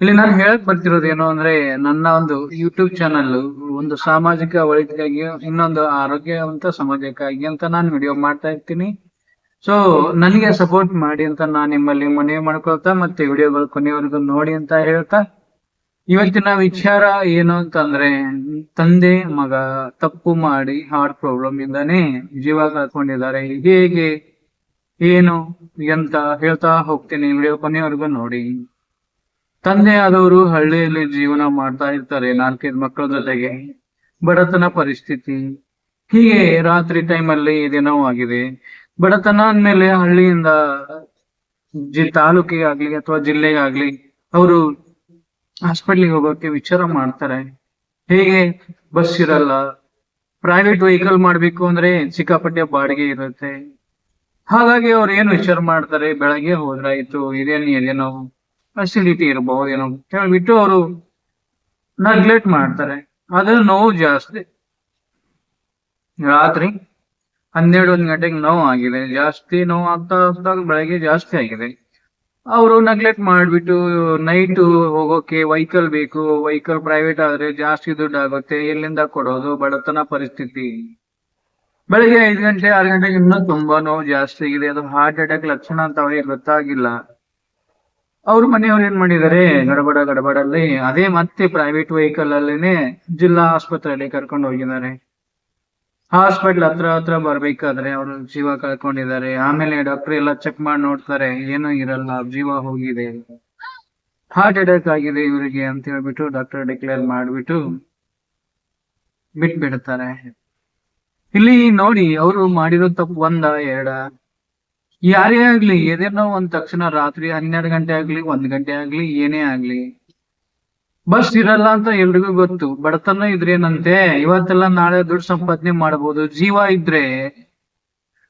ಇಲ್ಲಿ ನಾನು ಹೇಳಕ್ ಬರ್ತಿರೋದು ಏನು ಅಂದ್ರೆ ನನ್ನ ಒಂದು ಯೂಟ್ಯೂಬ್ ಚಾನಲ್ ಒಂದು ಸಾಮಾಜಿಕ ಒಳಿತಿಗಾಗಿ, ಇನ್ನೊಂದು ಆರೋಗ್ಯವಂತ ಸಮಾಜಕ್ಕಾಗಿ ಅಂತ ನಾನು ವಿಡಿಯೋ ಮಾಡ್ತಾ ಇರ್ತೀನಿ. ಸೊ ನನಗೆ ಸಪೋರ್ಟ್ ಮಾಡಿ ಅಂತ ನಾನು ನಿಮ್ಮಲ್ಲಿ ಮನವಿ ಮಾಡ್ಕೊಳ್ತಾ ಮತ್ತೆ ವಿಡಿಯೋಗಳು ಕೊನೆಯವರೆಗೂ ನೋಡಿ ಅಂತ ಹೇಳ್ತಾ, ಇವತ್ತಿನ ವಿಚಾರ ಏನು ಅಂತಂದ್ರೆ, ತಂದೆ, ಮಗ ತಪ್ಪು ಮಾಡಿ ಹಾರ್ಟ್ ಪ್ರಾಬ್ಲಮ್ ಇಂದಾನೆ ಜೀವ ಕಳ್ಕೊಂಡಿದ್ದಾರೆ. ಹೇಗೆ, ಏನು ಅಂತ ಹೇಳ್ತಾ ಹೋಗ್ತೀನಿ ವಿಡಿಯೋ ಕೊನೆಯವರೆಗೂ ನೋಡಿ. ತಂದೆ ಆದವರು ಹಳ್ಳಿಯಲ್ಲಿ ಜೀವನ ಮಾಡ್ತಾ ಇರ್ತಾರೆ, ನಾಲ್ಕೈದು ಮಕ್ಕಳ ಜೊತೆಗೆ. ಬಡತನ ಪರಿಸ್ಥಿತಿ. ಹೀಗೆ ರಾತ್ರಿ ಟೈಮಲ್ಲಿ ಇದೇನೋ ಆಗಿದೆ. ಬಡತನ ಅಂದ್ಮೇಲೆ ಹಳ್ಳಿಯಿಂದ ಜಿ ತಾಲೂಕಿಗೆ ಆಗ್ಲಿ ಅಥವಾ ಜಿಲ್ಲೆಗೆ ಆಗ್ಲಿ ಅವರು ಹಾಸ್ಪಿಟ್ಲಿಗೆ ಹೋಗೋಕೆ ವಿಚಾರ ಮಾಡ್ತಾರೆ. ಹೇಗೆ ಬಸ್ ಇರಲ್ಲ ಪ್ರೈವೇಟ್ ವೆಹಿಕಲ್ ಮಾಡ್ಬೇಕು ಅಂದ್ರೆ ಸಿಕ್ಕಾಪಟ್ಟೆ ಬಾಡಿಗೆ ಇರುತ್ತೆ. ಹಾಗಾಗಿ ಅವ್ರು ಏನ್ ವಿಚಾರ ಮಾಡ್ತಾರೆ, ಬೆಳಗ್ಗೆ ಹೋದ್ರಾಯ್ತು, ಇದೇನು, ಇದೇನೋ ಅಸಿಡಿಟಿ ಇರಬಹುದೇನೋ ಕೇಳ್ಬಿಟ್ಟು ಅವರು ನೆಗ್ಲೆಕ್ಟ್ ಮಾಡ್ತಾರೆ. ಅದ್ರ ನೋವು ಜಾಸ್ತಿ. ರಾತ್ರಿ ಹನ್ನೆರಡು ಒಂದು ಗಂಟೆಗೆ ನೋವು ಆಗಿದೆ. ಜಾಸ್ತಿ ನೋವು ಆಗ್ತಾ ಹೋದಾಗ ಬೆಳಗ್ಗೆ ಜಾಸ್ತಿ ಆಗಿದೆ. ಅವರು ನೆಗ್ಲೆಕ್ಟ್ ಮಾಡ್ಬಿಟ್ಟು ನೈಟ್ ಹೋಗೋಕೆ ವೆಹಿಕಲ್ ಬೇಕು. ವೆಹಿಕಲ್ ಪ್ರೈವೇಟ್ ಆದ್ರೆ ಜಾಸ್ತಿ ದುಡ್ಡು ಆಗುತ್ತೆ. ಎಲ್ಲಿಂದ ಕೊಡೋದು? ಬಡತನ ಪರಿಸ್ಥಿತಿ. ಬೆಳಿಗ್ಗೆ ಐದು ಗಂಟೆ, ಆರು ಗಂಟೆಗೆ ಇನ್ನೂ ತುಂಬಾ ನೋವು ಜಾಸ್ತಿ ಆಗಿದೆ. ಅದು ಹಾರ್ಟ್ ಅಟ್ಯಾಕ್ ಲಕ್ಷಣ ಅಂತ ಅವ್ರಿಗೆ ಗೊತ್ತಾಗಿಲ್ಲ. ಅವ್ರ ಮನೆಯವ್ರು ಏನ್ ಮಾಡಿದ್ದಾರೆ? ಗಡಬಡ ಗಡಬಡಲ್ಲಿ ಅದೇ ಮತ್ತೆ ಪ್ರೈವೇಟ್ ವೆಹಿಕಲ್ ಅಲ್ಲಿನೇ ಜಿಲ್ಲಾ ಆಸ್ಪತ್ರೆಯಲ್ಲಿ ಕರ್ಕೊಂಡು ಹೋಗಿದ್ದಾರೆ. ಹಾಸ್ಪಿಟ್ಲ್ ಹತ್ರ ಹತ್ರ ಬರ್ಬೇಕಾದ್ರೆ ಅವರು ಜೀವ ಕಳ್ಕೊಂಡಿದ್ದಾರೆ. ಆಮೇಲೆ ಡಾಕ್ಟರ್ ಎಲ್ಲ ಚೆಕ್ ಮಾಡಿ ನೋಡ್ತಾರೆ, ಏನೂ ಇರಲ್ಲ, ಜೀವ ಹೋಗಿದೆ. ಹಾರ್ಟ್ ಅಟ್ಯಾಕ್ ಆಗಿದೆ ಇವರಿಗೆ ಅಂತ ಹೇಳ್ಬಿಟ್ಟು ಡಾಕ್ಟರ್ ಡಿಕ್ಲೇರ್ ಮಾಡ್ಬಿಟ್ಟು ಬಿಟ್ಬಿಡ್ತಾರೆ. ಇಲ್ಲಿ ನೋಡಿ, ಅವರು ಮಾಡಿರೋ ತಪ್ಪು ಒಂದ ಎರಡ? ಯಾರೇ ಆಗ್ಲಿ ಎದೇನೋ ಒಂದ್ ತಕ್ಷಣ ರಾತ್ರಿ ಹನ್ನೆರಡು ಗಂಟೆ ಆಗ್ಲಿ, ಒಂದ್ ಗಂಟೆ ಆಗ್ಲಿ, ಏನೇ ಆಗ್ಲಿ. ಬಸ್ ಇರಲ್ಲ ಅಂತ ಎಲ್ರಿಗೂ ಗೊತ್ತು. ಬಡತನ ಇದ್ರೇನಂತೆ? ಇವತ್ತೆಲ್ಲ ನಾಳೆ ದುಡ್ಡು ಸಂಪಾದನೆ ಮಾಡಬಹುದು ಜೀವ ಇದ್ರೆ,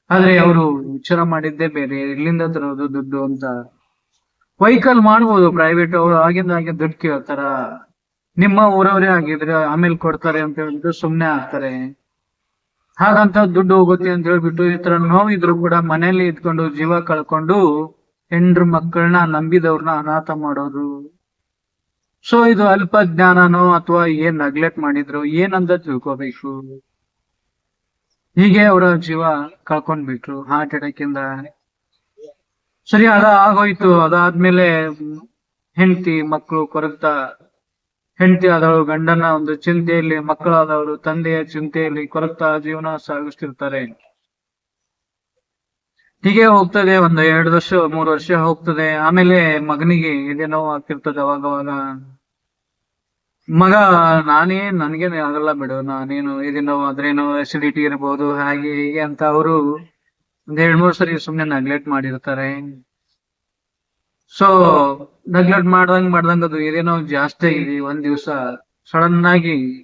ಆದ್ರೆ ಅವರು ವಿಚಾರ ಮಾಡಿದ್ದೇ ಬೇರೆ. ಇಲ್ಲಿಂದ ತರೋದು ದುಡ್ಡು ಅಂತ. ವೆಹಿಕಲ್ ಮಾಡ್ಬೋದು ಪ್ರೈವೇಟ್ ಅವರು ಆಗಿಂದ ಹಾಗೆ ದುಡ್ಡು ಕೇಳ್ತಾರ. ನಿಮ್ಮ ಊರವರೇ ಆಗಿದ್ರೆ ಆಮೇಲೆ ಕೊಡ್ತಾರೆ ಅಂತ ಹೇಳ್ಬಿಟ್ಟು ಸುಮ್ನೆ ಆಗ್ತಾರೆ. ಹಾಗಂತ ದುಡ್ಡು ಹೋಗುತ್ತೆ ಅಂತ ಹೇಳ್ಬಿಟ್ಟು ಈ ತರ ನೋವಿದ್ರು ಕೂಡ ಮನೆಯಲ್ಲಿ ಇದ್ಕೊಂಡು ಜೀವ ಕಳ್ಕೊಂಡು ಹೆಂಡ್ರ ಮಕ್ಕಳನ್ನ ನಂಬಿದವ್ರನ್ನ ಅನಾಥ ಮಾಡೋದು. ಸೊ ಇದು ಅಲ್ಪ ಜ್ಞಾನನೋ ಅಥವಾ ಏನ್ ನೆಗ್ಲೆಕ್ಟ್ ಮಾಡಿದ್ರು ಏನಂತ ತಿಳ್ಕೊಬೇಕು? ಹೀಗೆ ಅವರ ಜೀವ ಕಳ್ಕೊಂಡ್ಬಿಟ್ರು ಹಾರ್ಟ್ ಅಟ್ಯಾಕ್ ಇಂದ. ಸರಿ ಅದ ಆಗೋಯ್ತು ಅದಾದ್ಮೇಲೆ ಹೆಂಡತಿ ಮಕ್ಕಳು ಕೊರಗ್ತಾ ಹೆಂಡತಿ ಆದವಳು ಗಂಡನ ಒಂದು ಚಿಂತೆಯಲ್ಲಿ ಮಕ್ಕಳಾದವರು ತಂದೆಯ ಚಿಂತೆಯಲ್ಲಿ ಕೊರಗ್ತಾ ಜೀವನ ಸಾಗಿಸ್ತಿರ್ತಾರೆ ಹೀಗೆ ಹೋಗ್ತದೆ ಒಂದು ಎರಡು ವರ್ಷ, ಮೂರು ವರ್ಷ ಹೋಗ್ತದೆ. ಆಮೇಲೆ ಮಗನಿಗೆ ಇದೇನೋ ಆಗ್ತಿರ್ತದೆ ಅವಾಗವಾಗ. ಮಗ, ನಾನೇ, ನನ್ಗೇನು ಆಗಲ್ಲ ಬಿಡು. ನಾನೇನು ಇದೇನೋ ಆದ್ರೆನೋ ಅಸಿಡಿಟಿ ಇರಬಹುದು ಹಾಗೆ ಹೀಗೆ ಅಂತ ಅವರು ಒಂದ್ ಎರಡ್ ಮೂರ್ ಸರಿ ಸುಮ್ನೆ ನೆಗ್ಲೆಕ್ಟ್ ಮಾಡಿರ್ತಾರೆ. ಸೊ ನೆಗ್ಲೆಕ್ಟ್ ಮಾಡ್ದಂಗ್ ಮಾಡ್ದಂಗ ಅದು ಏನೇನೋ ಜಾಸ್ತಿ ಆಗಿದೆ ಒಂದ್ ದಿವ್ಸ. ಸಡನ್ ಆಗಿ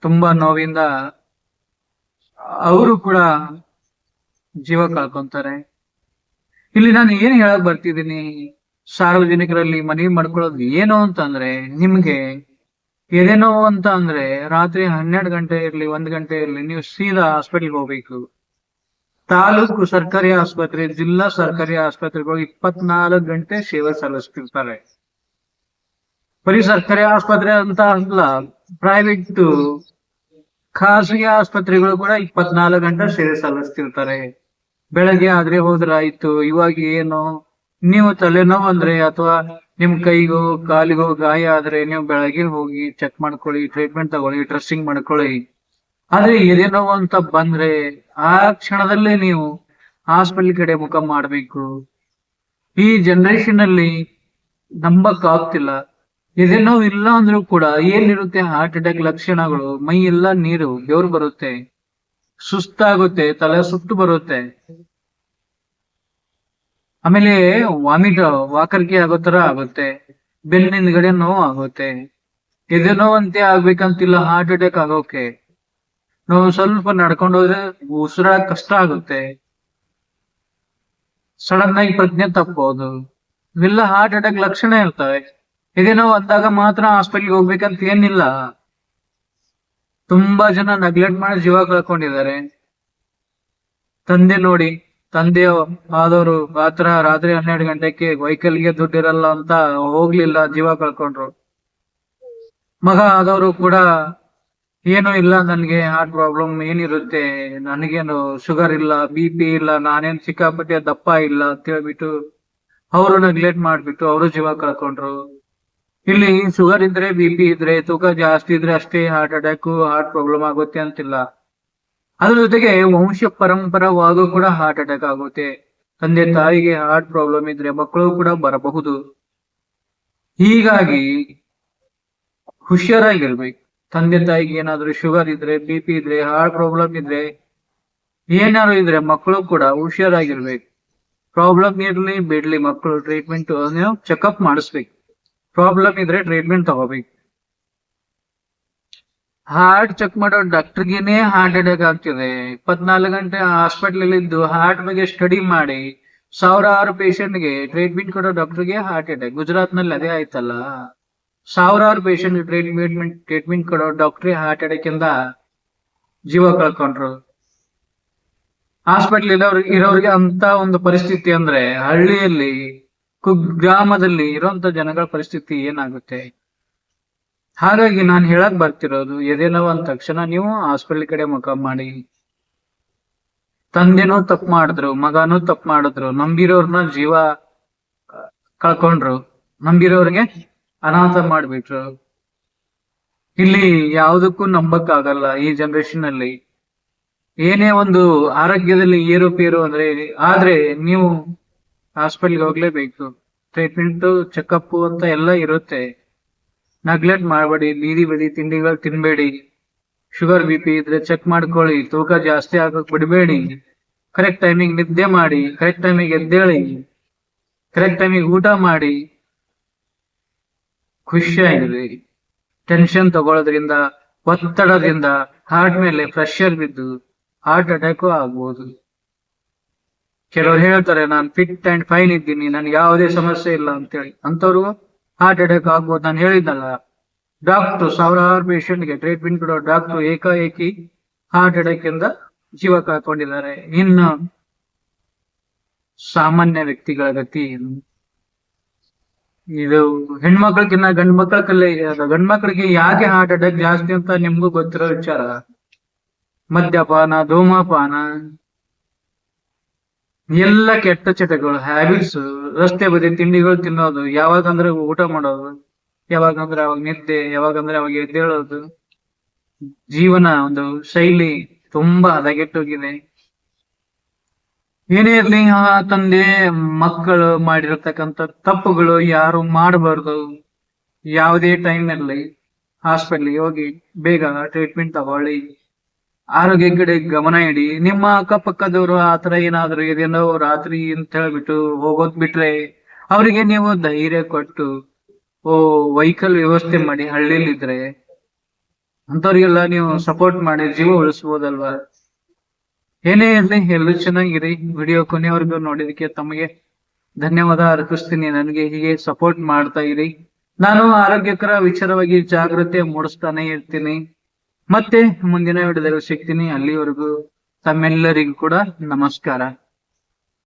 ತುಂಬಾ ನೋವಿಂದ ಅವರು ಕೂಡ ಜೀವ ಕಳ್ಕೊಂತಾರೆ. ಇಲ್ಲಿ ನಾನು ಏನ್ ಹೇಳಕ್ ಬರ್ತಿದ್ದೀನಿ? ಸಾರ್ವಜನಿಕರಲ್ಲಿ ಮನವಿ ಮಾಡ್ಕೊಳ್ಳೋದು ಏನು ಅಂತಂದ್ರೆ, ನಿಮ್ಗೆ ಏನೇನೋ ಅಂತ ಅಂದ್ರೆ, ರಾತ್ರಿ ಹನ್ನೆರಡು ಗಂಟೆ ಇರ್ಲಿ, ಒಂದ್ ಗಂಟೆ ಇರ್ಲಿ, ನೀವು ಸೀದಾ ಹಾಸ್ಪಿಟಲ್ಗೆ ಹೋಗ್ಬೇಕು. ತಾಲೂಕು ಸರ್ಕಾರಿ ಆಸ್ಪತ್ರೆ, ಜಿಲ್ಲಾ ಸರ್ಕಾರಿ ಆಸ್ಪತ್ರೆಗಳು ಇಪ್ಪತ್ನಾಲ್ಕು ಗಂಟೆ ಸೇವೆ ಸಲ್ಲಿಸ್ತಿರ್ತಾರೆ. ಬರೀ ಸರ್ಕಾರಿ ಆಸ್ಪತ್ರೆ ಅಂತ ಅಲ್ಲ ಪ್ರೈವೇಟ್ ಖಾಸಗಿ ಆಸ್ಪತ್ರೆಗಳು ಕೂಡ ಇಪ್ಪತ್ನಾಲ್ಕು ಗಂಟೆ ಸೇವೆ ಸಲ್ಲಿಸ್ತಿರ್ತಾರೆ. ಬೆಳಗ್ಗೆ ಆದ್ರೆ ಹೋದ್ರಾಯ್ತು, ಇವಾಗ ಏನು? ನೀವು ತಲೆನೋವು ಅಂದ್ರೆ ಅಥವಾ ನಿಮ್ ಕೈಗೋ, ಕಾಲಿಗೋ ಗಾಯ ಆದ್ರೆ ನೀವು ಬೆಳಗ್ಗೆ ಹೋಗಿ ಚೆಕ್ ಮಾಡ್ಕೊಳ್ಳಿ ಟ್ರೀಟ್ಮೆಂಟ್ ತಗೊಳ್ಳಿ ಡ್ರೆಸ್ಸಿಂಗ್ ಮಾಡ್ಕೊಳ್ಳಿ. ಆದ್ರೆ ಏನೇನೋ ಅಂತ ಬಂದ್ರೆ ಆ ಕ್ಷಣದಲ್ಲೇ ನೀವು ಹಾಸ್ಪಿಟಲ್ ಕಡೆ ಮುಖ ಮಾಡಬೇಕು. ಈ ಜನರೇಷನ್ ಅಲ್ಲಿ ನಂಬಕ್ ಆಗ್ತಿಲ್ಲ. ಇದೇನೋ ಇಲ್ಲ ಅಂದ್ರೂ ಕೂಡ ಏನಿರುತ್ತೆ ಹಾರ್ಟ್ ಅಟ್ಯಾಕ್ ಲಕ್ಷಣಗಳು, ಮೈ ಎಲ್ಲ ನೀರು ಬೆವರು ಬರುತ್ತೆ. ಸುಸ್ತಾಗುತ್ತೆ, ತಲೆ ಸುಟ್ಟು ಬರುತ್ತೆ. ಆಮೇಲೆ ವಾಮಿಟ್ ವಾಕರಿಕೆ ಆಗೋ ತರ ಆಗುತ್ತೆ. ಬೆನ್ನಿಂದಗಡೆ ನೋವು ಆಗುತ್ತೆ. ಎದೆ ನೋವಂತೆ ಆಗ್ಬೇಕಂತಿಲ್ಲ ಹಾರ್ಟ್ ಅಟ್ಯಾಕ್ ಆಗೋಕೆ. ನಾವು ಸ್ವಲ್ಪ ನಡ್ಕೊಂಡು ಹೋದ್ರೆ ಉಸಿರಾಡಕ್ ಕಷ್ಟ ಆಗುತ್ತೆ. ಸಡನ್ ಆಗಿ ಪ್ರಜ್ಞೆ ತಪ್ಪಬಹುದು ಇವೆಲ್ಲ ಹಾರ್ಟ್ ಅಟ್ಯಾಕ್ ಲಕ್ಷಣ ಇರ್ತವೆ. ಇದೇನೋ ಅಂದಾಗ ಮಾತ್ರ ಹಾಸ್ಪಿಟಲ್ಗೆ ಹೋಗ್ಬೇಕಂತ ಏನಿಲ್ಲ. ತುಂಬಾ ಜನ ನೆಗ್ಲೆಕ್ಟ್ ಮಾಡಿ ಜೀವ ಕಳ್ಕೊಂಡಿದ್ದಾರೆ. ತಂದೆ ನೋಡಿ ತಂದೆ ಆದವರು ರಾತ್ರ ರಾತ್ರಿ ಹನ್ನೆರಡು ಗಂಟೆಗೆ ವೈಕಲ್ಗೆ ದುಡ್ಡು ಇರಲ್ಲ ಅಂತ ಹೋಗ್ಲಿಲ್ಲ ಜೀವ ಕಳ್ಕೊಂಡ್ರು. ಮಗ ಆದವರು ಕೂಡ ಏನು ಇಲ್ಲ ನನಗೆ ಹಾರ್ಟ್ ಪ್ರಾಬ್ಲಮ್ ಏನಿರುತ್ತೆ? ನನಗೇನು ಶುಗರ್ ಇಲ್ಲ ಬಿ ಪಿ ಇಲ್ಲ, ನಾನೇನ್ ಸಿಕ್ಕಾಪಟ್ಟೆ ದಪ್ಪ ಇಲ್ಲ ಅಂತ ಹೇಳ್ಬಿಟ್ಟು ಅವರು ನೆಗ್ಲೆಕ್ಟ್ ಮಾಡ್ಬಿಟ್ಟು ಅವರು ಜೀವ ಕಳ್ಕೊಂಡ್ರು. ಇಲ್ಲಿ ಶುಗರ್ ಇದ್ರೆ ಬಿ ಪಿ ಇದ್ರೆ, ತೂಕ ಜಾಸ್ತಿ ಇದ್ರೆ ಅಷ್ಟೇ ಹಾರ್ಟ್ ಅಟ್ಯಾಕ್ ಹಾರ್ಟ್ ಪ್ರಾಬ್ಲಮ್ ಆಗುತ್ತೆ ಅಂತಿಲ್ಲ. ಅದ್ರ ಜೊತೆಗೆ ವಂಶ ಪರಂಪರವಾಗೂ ಕೂಡ ಹಾರ್ಟ್ ಅಟ್ಯಾಕ್ ಆಗುತ್ತೆ. ತಂದೆ ತಾಯಿಗೆ ಹಾರ್ಟ್ ಪ್ರಾಬ್ಲಮ್ ಇದ್ರೆ ಮಕ್ಕಳು ಕೂಡ ಬರಬಹುದು. ಹೀಗಾಗಿ ಹುಷಾರಾಗಿರ್ಬೇಕು. ತಂದೆ ತಾಯಿಗೆ ಏನಾದ್ರು ಶುಗರ್ ಇದ್ರೆ ಬಿ ಪಿ ಇದ್ರೆ ಹಾರ್ಟ್ ಪ್ರಾಬ್ಲಮ್ ಇದ್ರೆ ಏನಾದ್ರು ಇದ್ರೆ ಮಕ್ಕಳು ಕೂಡ ಹುಷಾರಾಗಿರ್ಬೇಕು. ಪ್ರಾಬ್ಲಮ್ ಇರ್ಲಿ, ಬಿಡ್ಲಿ ಮಕ್ಕಳು ಟ್ರೀಟ್ಮೆಂಟ್ ಚೆಕಪ್ ಮಾಡಿಸ್ಬೇಕು. ಪ್ರಾಬ್ಲಮ್ ಇದ್ರೆ ಟ್ರೀಟ್ಮೆಂಟ್ ತಗೋಬೇಕು. ಹಾರ್ಟ್ ಚೆಕ್ ಮಾಡೋ ಡಾಕ್ಟರ್ಗೆನೆ ಹಾರ್ಟ್ ಅಟ್ಯಾಕ್ ಆಗ್ತಿದೆ. ಇಪ್ಪತ್ನಾಲ್ಕು ಗಂಟೆ ಹಾಸ್ಪಿಟಲ್ ಇದ್ದು ಹಾರ್ಟ್ ಬಗ್ಗೆ ಸ್ಟಡಿ ಮಾಡಿ, ಸಾವಿರಾರು ಗೆ ಟ್ರೀಟ್ಮೆಂಟ್ ಕೊಡೋ ಡಾಕ್ಟರ್ಗೆ ಹಾರ್ಟ್ ಅಟ್ಯಾಕ್ ಗುಜರಾತ್ನಲ್ಲಿ ಅದೇ ಆಯ್ತಲ್ಲ? ಸಾವಿರಾರು ಪೇಷಂಟ್ ಟ್ರೀಟ್ಮೆಂಟ್ ಟ್ರೀಟ್ಮೆಂಟ್ ಕೊಡೋ ಡಾಕ್ಟ್ರಿ ಹಾರ್ಟ್ ಅಟ್ಯಾಕ್ ಇಂದ ಜೀವ ಕಳ್ಕೊಂಡ್ರು. ಹಾಸ್ಪಿಟಲ್ ಇರೋರಿಗೆ ಇರೋರಿಗೆ ಅಂತ ಒಂದು ಪರಿಸ್ಥಿತಿ ಅಂದ್ರೆ ಹಳ್ಳಿಯಲ್ಲಿ ಕುಗ್ರಾಮದಲ್ಲಿ ಇರೋಂತ ಜನಗಳ ಪರಿಸ್ಥಿತಿ ಏನಾಗುತ್ತೆ? ಹಾಗಾಗಿ ನಾನು ಹೇಳಕ್ ಬರ್ತಿರೋದು ಎದೇನೋ ಅಂದ ತಕ್ಷಣ ನೀವು ಹಾಸ್ಪಿಟಲ್ ಕಡೆ ಮುಖ ಮಾಡಿ. ತಂದೆನೂ ತಪ್ಪು ಮಾಡಿದ್ರು, ಮಗನೂ ತಪ್ಪು ಮಾಡಿದ್ರು, ನಂಬಿರೋರ್ನ ಜೀವ ಕಳ್ಕೊಂಡ್ರು. ನಂಬಿರೋರ್ಗೆ ಅನಾಥ ಮಾಡ್ಬಿಟ್ರು. ಇಲ್ಲಿ ಯಾವುದಕ್ಕೂ ನಂಬಕ್ಕಾಗಲ್ಲ ಈ ಜನರೇಷನ್ ಅಲ್ಲಿ. ಏನೇ ಒಂದು ಆರೋಗ್ಯದಲ್ಲಿ ಏರುಪೇರು ಅಂದ್ರೆ, ಆದ್ರೆ ನೀವು ಹಾಸ್ಪಿಟಲ್ಗೆ ಹೋಗ್ಲೇಬೇಕು. ಟ್ರೀಟ್ಮೆಂಟ್ ಚೆಕಪ್ ಅಂತ ಎಲ್ಲ ಇರುತ್ತೆ. ನೆಗ್ಲೆಕ್ಟ್ ಮಾಡಬೇಡಿ, ಬೀದಿ ಬದಿ ತಿಂಡಿಗಳು ತಿನ್ಬೇಡಿ. ಶುಗರ್ ಬಿ ಪಿ ಇದ್ರೆ ಚೆಕ್ ಮಾಡ್ಕೊಳ್ಳಿ, ತೂಕ ಜಾಸ್ತಿ ಆಗಕ್ ಬಿಡಬೇಡಿ. ಕರೆಕ್ಟ್ ಟೈಮಿಗೆ ನಿದ್ದೆ ಮಾಡಿ ಕರೆಕ್ಟ್ ಟೈಮಿಗೆ ಎದ್ದೇಳಿ. ಕರೆಕ್ಟ್ ಟೈಮಿಗೆ ಊಟ ಮಾಡಿ. ಖುಷಿಯಾಗಿರಿ ಟೆನ್ಷನ್ ತಗೊಳ್ಳೋದ್ರಿಂದ, ಒತ್ತಡದಿಂದ ಹಾರ್ಟ್ ಮೇಲೆ ಪ್ರೆಷರ್ ಬಿದ್ದು ಹಾರ್ಟ್ ಅಟ್ಯಾಕು ಆಗ್ಬೋದು. ಕೆಲವರು ಹೇಳ್ತಾರೆ, ನಾನು ಫಿಟ್ ಅಂಡ್ ಫೈನ್ ಇದ್ದೀನಿ, ನನ್ಗೆ ಯಾವುದೇ ಸಮಸ್ಯೆ ಇಲ್ಲ ಅಂತೇಳಿ. ಅಂತವ್ರು ಹಾರ್ಟ್ ಅಟ್ಯಾಕ್ ಆಗ್ಬೋದು. ನಾನು ಹೇಳಿದ್ದಲ್ಲ ಡಾಕ್ಟರ್ ಸಾವಿರಾರು ಪೇಷಂಟ್ಗೆ ಟ್ರೀಟ್ಮೆಂಟ್ ಕೊಡೋ ಡಾಕ್ಟರ್ ಏಕಾಏಕಿ ಹಾರ್ಟ್ ಅಟ್ಯಾಕ್ ಇಂದ ಜೀವ ಕಳ್ಕೊಂಡಿದ್ದಾರೆ. ಇನ್ನು ಸಾಮಾನ್ಯ ವ್ಯಕ್ತಿಗಳ ಗತಿ ಇದು ಹೆಣ್ಮಕ್ಳಕ್ಕಿನ್ನ ಗಂಡ್ ಮಕ್ಕಳಲ್ಲಿ ಗಂಡ್ ಮಕ್ಳಿಗೆ ಯಾಕೆ ಹಾರ್ಟ್ ಅಟ್ಯಾಕ್ ಜಾಸ್ತಿ ಅಂತ ನಿಮ್ಗೂ ಗೊತ್ತಿರೋ ವಿಚಾರ. ಮದ್ಯಪಾನ, ಧೂಮಪಾನ, ಎಲ್ಲ ಕೆಟ್ಟ ಚಟಗಳು ಹ್ಯಾಬಿಟ್ಸ್ ರಸ್ತೆ ಬದಿ ತಿಂಡಿಗಳು ತಿನ್ನೋದು, ಯಾವಾಗಂದ್ರೆ ಊಟ ಮಾಡೋದು, ಯಾವಾಗಂದ್ರೆ ಅವಾಗ ನಿದ್ದೆ, ಯಾವಾಗಂದ್ರೆ ಅವಾಗ ಎದ್ದೇಳೋದು. ಜೀವನ ಒಂದು ಶೈಲಿ ತುಂಬಾ ಹದಗೆಟ್ಟೋಗಿದೆ. ಏನೇ ಇರ್ಲಿ, ಆ ತಂದೆ, ಮಕ್ಕಳು ಮಾಡಿರ್ತಕ್ಕಂತ ತಪ್ಪುಗಳು ಯಾರು ಮಾಡಬಾರ್ದು. ಯಾವುದೇ ಟೈಮ್ ಇರಲಿ ಹಾಸ್ಪಿಟ್ಲಿಗೆ ಹೋಗಿ ಬೇಗ ಟ್ರೀಟ್ಮೆಂಟ್ ತಗೊಳ್ಳಿ. ಆರೋಗ್ಯ ಕಡೆ ಗಮನ ಇಡಿ. ನಿಮ್ಮ ಅಕ್ಕಪಕ್ಕದವರು ಆತರ ಏನಾದ್ರು ಇದೇನೋ ರಾತ್ರಿ ಅಂತ ಹೇಳ್ಬಿಟ್ಟು ಹೋಗೋದ್ ಬಿಟ್ರೆ ಅವರಿಗೆ ನೀವು ಧೈರ್ಯ ಕೊಟ್ಟು, ಓ ವೆಹಿಕಲ್ ವ್ಯವಸ್ಥೆ ಮಾಡಿ ಹಳ್ಳಿಲಿದ್ರೆ ಅಂತವ್ರಿಗೆಲ್ಲ ನೀವು ಸಪೋರ್ಟ್ ಮಾಡಿ, ಜೀವ ಉಳಿಸ್ಬೋದಲ್ವಾ? ಏನೇ ಇರಲಿ, ಎಲ್ಲರೂ ಚೆನ್ನಾಗಿರಿ. ವಿಡಿಯೋ ಕೊನೆವರೆಗೂ ನೋಡಿದಕ್ಕೆ ತಮಗೆ ಧನ್ಯವಾದ ಅರ್ಪಿಸ್ತೀನಿ. ನನಗೆ ಹೀಗೆ ಸಪೋರ್ಟ್ ಮಾಡ್ತಾ ಇರಿ. ನಾನು ಆರೋಗ್ಯಕರ, ವಿಚಾರವಾಗಿ ಜಾಗ್ರತೆ ಮೂಡಿಸ್ತಾನೆ ಇರ್ತೀನಿ. ಮತ್ತೆ ಮುಂದಿನ ವಿಡಿಯೋದಲ್ಲಿ ಸಿಗ್ತೀನಿ. ಅಲ್ಲಿವರೆಗೂ ತಮ್ಮೆಲ್ಲರಿಗೂ ಕೂಡ ನಮಸ್ಕಾರ.